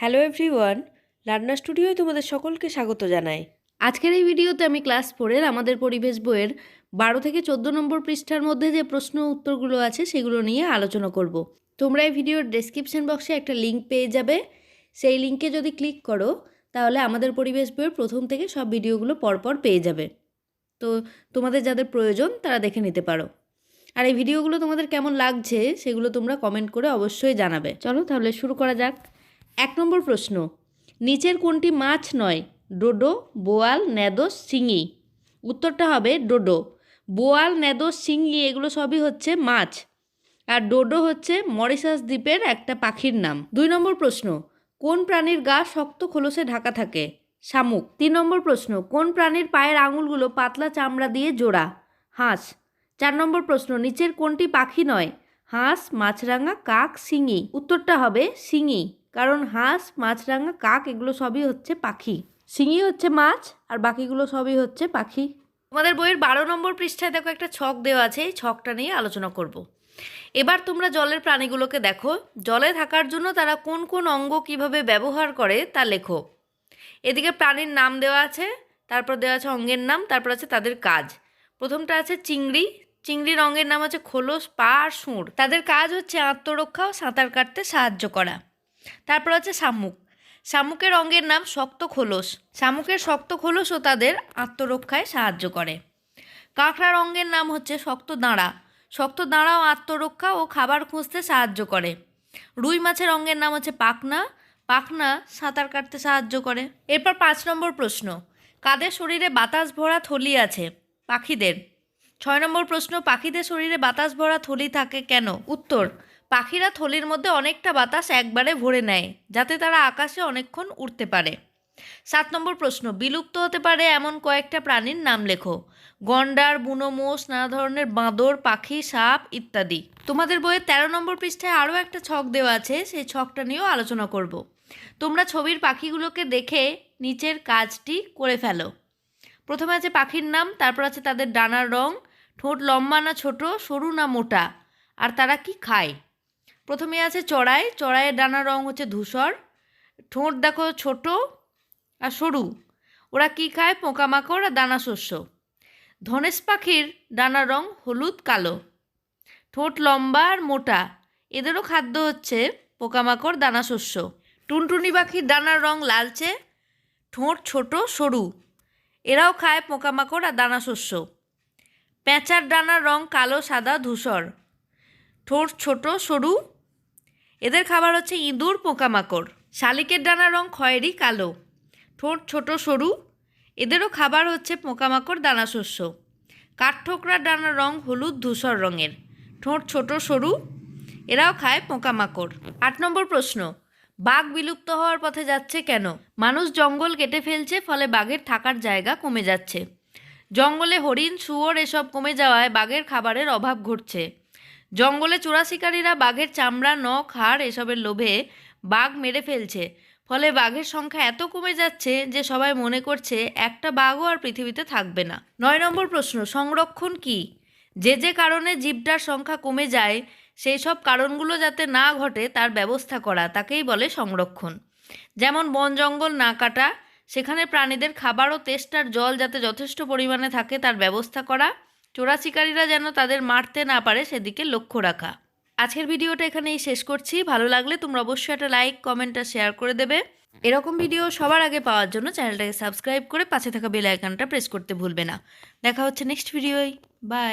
Hello everyone রান্না স্টুডিওয় তোমাদের সকলকে স্বাগত জানাই। আজকের এই ভিডিওতে আমি ক্লাস ফোরের আমাদের পরিবেশ বইয়ের বারো থেকে চোদ্দ নম্বর পৃষ্ঠার মধ্যে যে প্রশ্ন উত্তরগুলো আছে সেগুলো নিয়ে আলোচনা করব। তোমরা এই ভিডিওর ডেসক্রিপশন বক্সে একটা লিঙ্ক পেয়ে যাবে। সেই লিঙ্কে যদি ক্লিক করো, তাহলে আমাদের পরিবেশ বইয়ের প্রথম থেকে সব ভিডিওগুলো পরপর পেয়ে যাবে। তো তোমাদের যাদের প্রয়োজন, তারা দেখে নিতে পারো। আর এই ভিডিওগুলো তোমাদের কেমন লাগছে, সেগুলো তোমরা কমেন্ট করে অবশ্যই জানাবে। চলো তাহলে শুরু করা যাক। এক নম্বর প্রশ্ন, নিচের কোনটি মাছ নয়, ডোডো, বোয়াল নেদোস শিঙি? উত্তরটা হবে ডোডো। বোয়াল নেদোস শিঙি, এগুলো সবই হচ্ছে মাছ। আর ডোডো হচ্ছে মরিশাস দ্বীপের একটা পাখির নাম। দুই নম্বর প্রশ্ন, কোন প্রাণীর গা শক্ত খোলসে ঢাকা থাকে? শামুক। তিন নম্বর প্রশ্ন, কোন প্রাণীর পায়ের আঙুলগুলো পাতলা চামড়া দিয়ে জোড়া? হাঁস। চার নম্বর প্রশ্ন, নিচের কোনটি পাখি নয়? হাঁস, মাছরাঙা, কাক, শিঙি? উত্তরটা হবে শিঙি। কারণ হাঁস, মাছরাঙা, কাক এগুলো সবই হচ্ছে পাখি। শিঙি হচ্ছে মাছ আর বাকিগুলো সবই হচ্ছে পাখি। তোমাদের বইয়ের বারো নম্বর পৃষ্ঠায় দেখো একটা ছক দেওয়া আছে, এই ছকটা নিয়ে আলোচনা করব। এবার তোমরা জলের প্রাণীগুলোকে দেখো, জলে থাকার জন্য তারা কোন কোন অঙ্গ কীভাবে ব্যবহার করে তা লেখো। এদিকে প্রাণীর নাম দেওয়া আছে, তারপর দেওয়া আছে অঙ্গের নাম, তারপর আছে তাদের কাজ। প্রথমটা আছে চিংড়ি, চিংড়ির অঙ্গের নাম হচ্ছে খোলস, পা আর সুঁড় তাদের কাজ হচ্ছে আত্মরক্ষা ও সাঁতার কাটতে সাহায্য করা। তারপর আছে শামুক। শামুকের অঙ্গের নাম শক্ত খোলস। শামুকের শক্ত খোলসও তাদের আত্মরক্ষায় সাহায্য করে। কাঁকড়ার অঙ্গের নাম হচ্ছে শক্ত দাঁড়া। শক্ত দাঁড়াও আত্মরক্ষা ও খাবার খুঁজতে সাহায্য করে। রুই মাছের অঙ্গের নাম হচ্ছে পাখনা। পাখনা সাঁতার কাটতে সাহায্য করে। এরপর পাঁচ নম্বর প্রশ্ন। কাদের শরীরে বাতাস ভরা থলি আছে? পাখিদের। ছয় নম্বর প্রশ্ন, পাখিদের শরীরে বাতাস ভরা থলি থাকে কেন? উত্তর পাখিরা থলির মধ্যে অনেকটা বাতাস একবারে ভরে নেয়, যাতে তারা আকাশে অনেকক্ষণ উড়তে পারে। সাত নম্বর প্রশ্ন, বিলুপ্ত হতে পারে এমন কয়েকটা প্রাণীর নাম লেখো। গন্ডার, বুনো মোষ, নানা ধরনের বাঁদর, পাখি, সাপ ইত্যাদি। তোমাদের বইয়ের তেরো নম্বর পৃষ্ঠায় আরও একটা ছক দেওয়া আছে, সেই ছকটা নিয়েও আলোচনা করব। তোমরা ছবির পাখিগুলোকে দেখে নিচের কাজটি করে ফেলো। প্রথমে আছে পাখির নাম, তারপর আছে তাদের ডানার রং, ঠোঁট লম্বা না ছোট, সরু না মোটা, আর তারা কি খায়? প্রথমে আছে চড়াই, চড়াইয়ের ডানার রং হচ্ছে ধূসর, ঠোঁট দেখো ছোট আর সরু। ওরা কি খায়? পোকামাকড় আর দানা শস্য। ধনেশ পাখির ডানার রং হলুদ, কালো। ঠোঁট লম্বা আর মোটা। এদেরও খাদ্য হচ্ছে পোকামাকড়, দানা শস্য। টুনটুনি পাখির ডানার রং লালচে, ঠোঁট ছোট, সরু। এরাও খায় পোকামাকড় আর দানা শস্য। প্যাঁচার ডানার রং কালো, সাদা, ধূসর। ঠোঁট ছোট, সরু এদের খাবার হচ্ছে ইঁদুর, পোকামাকড়। শালিকের ডানার রং খয়েরি, কালো। ঠোঁট ছোট, সরু। এদেরও খাবার হচ্ছে পোকামাকড়, দানা শস্য। কাঠঠোকরার ডানার রং হলুদ, ধূসর রঙের। ঠোঁট ছোট, সরু। এরাও খায় পোকামাকড়। আট নম্বর প্রশ্ন, বাঘ বিলুপ্ত হওয়ার পথে যাচ্ছে কেন? মানুষ জঙ্গল কেটে ফেলছে, ফলে বাঘের থাকার জায়গা কমে যাচ্ছে। জঙ্গলে হরিণ, শুয়োর, এসব কমে যাওয়ায় বাঘের খাবারের অভাব ঘটছে। জঙ্গলে চোরা শিকারীরা বাঘের চামড়া, নখ, হাড় এসবের লোভে বাঘ মেরে ফেলছে। ফলে বাঘের সংখ্যা এত কমে যাচ্ছে যে সবাই মনে করছে একটা বাঘও আর পৃথিবীতে থাকবে না। নয় নম্বর প্রশ্ন, সংরক্ষণ কি? যে যে কারণে জীবটার সংখ্যা কমে যায়, সেই সব কারণগুলো যাতে না ঘটে তার ব্যবস্থা করা, তাকেই বলে সংরক্ষণ। যেমন বন জঙ্গল না কাটা, সেখানে প্রাণীদের খাবার ও তেষ্টার জল যাতে যথেষ্ট পরিমাণে থাকে তার ব্যবস্থা করা চোরা শিকারীরা যেন তাদের মারতে না পারে সেদিকে লক্ষ্য রাখা। আজকের ভিডিওটা এখানেই শেষ করছি। ভালো লাগলে তোমরা অবশ্যই একটা লাইক, কমেন্ট আর শেয়ার করে দেবে। এরকম ভিডিও সবার আগে পাওয়ার জন্য চ্যানেলটাকে সাবস্ক্রাইব করে পাশে থাকা বেল আইকনটা প্রেস করতে ভুলবে না। দেখা হচ্ছে নেক্সট ভিডিওয়। বাই।